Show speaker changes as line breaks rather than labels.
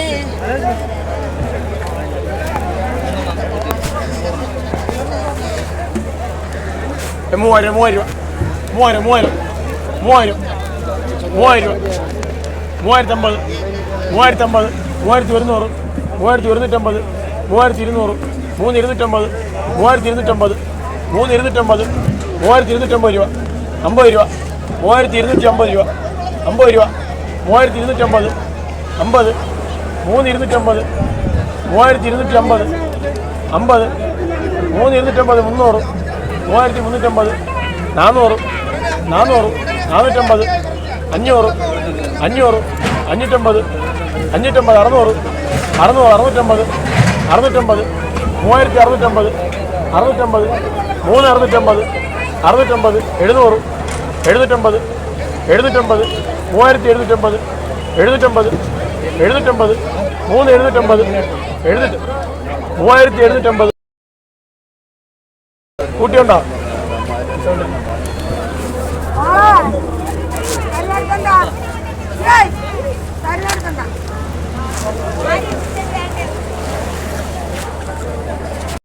ഏ, മൂവായിരം മൂവായിരം മൂവായിരം മൂവായിരം മൂവായിരം മൂവായിരം മൂവായിരത്തി അമ്പത് മൂവായിരത്തി അമ്പത് മൂവായിരത്തി ഒരുന്നൂറ് മൂവായിരത്തി ഒരുന്നൂറ്റമ്പത് മൂവായിരത്തി ഇരുന്നൂറ് മൂന്ന് ഇരുന്നൂറ്റമ്പത് മൂവായിരത്തി ഇരുന്നൂറ്റമ്പത് മൂന്ന് ഇരുന്നൂറ്റമ്പത് മൂവായിരത്തി ഇരുന്നൂറ്റമ്പത് രൂപ അമ്പത് രൂപ മൂവായിരത്തി ഇരുന്നൂറ്റി അമ്പത് രൂപ അമ്പത് രൂപ മൂവായിരത്തി ഇരുന്നൂറ്റമ്പത് അമ്പത് മൂന്ന് ഇരുന്നൂറ്റമ്പത് മൂവായിരത്തി ഇരുന്നൂറ്റമ്പത് അമ്പത് മൂന്ന് ഇരുന്നൂറ്റമ്പത് മുന്നൂറ് മൂവായിരത്തി മുന്നൂറ്റമ്പത് നാനൂറ് നാനൂറ് നാനൂറ്റമ്പത് അഞ്ഞൂറ് അഞ്ഞൂറ് അഞ്ഞൂറ്റമ്പത് അഞ്ഞൂറ്റമ്പത് അറുന്നൂറ് അറുന്നൂറ് അറുന്നൂറ്റമ്പത് അറുന്നൂറ്റമ്പത് മൂവായിരത്തി അറുന്നൂറ്റമ്പത് അറുന്നൂറ്റമ്പത് മൂന്ന് അറുന്നൂറ്റമ്പത് അറുന്നൂറ്റമ്പത് എഴുന്നൂറ് എഴുന്നൂറ്റമ്പത് എഴുന്നൂറ്റമ്പത് മൂവായിരത്തി എഴുന്നൂറ്റമ്പത് എഴുന്നൂറ്റമ്പത് എഴുന്നൂറ്റമ്പത് മൂന്ന് എഴുന്നൂറ്റമ്പത് എഴുന്നൂറ്റി മൂവായിരത്തി എഴുന്നൂറ്റമ്പത്. കൂട്ടിയുണ്ടോ?
എന്താ?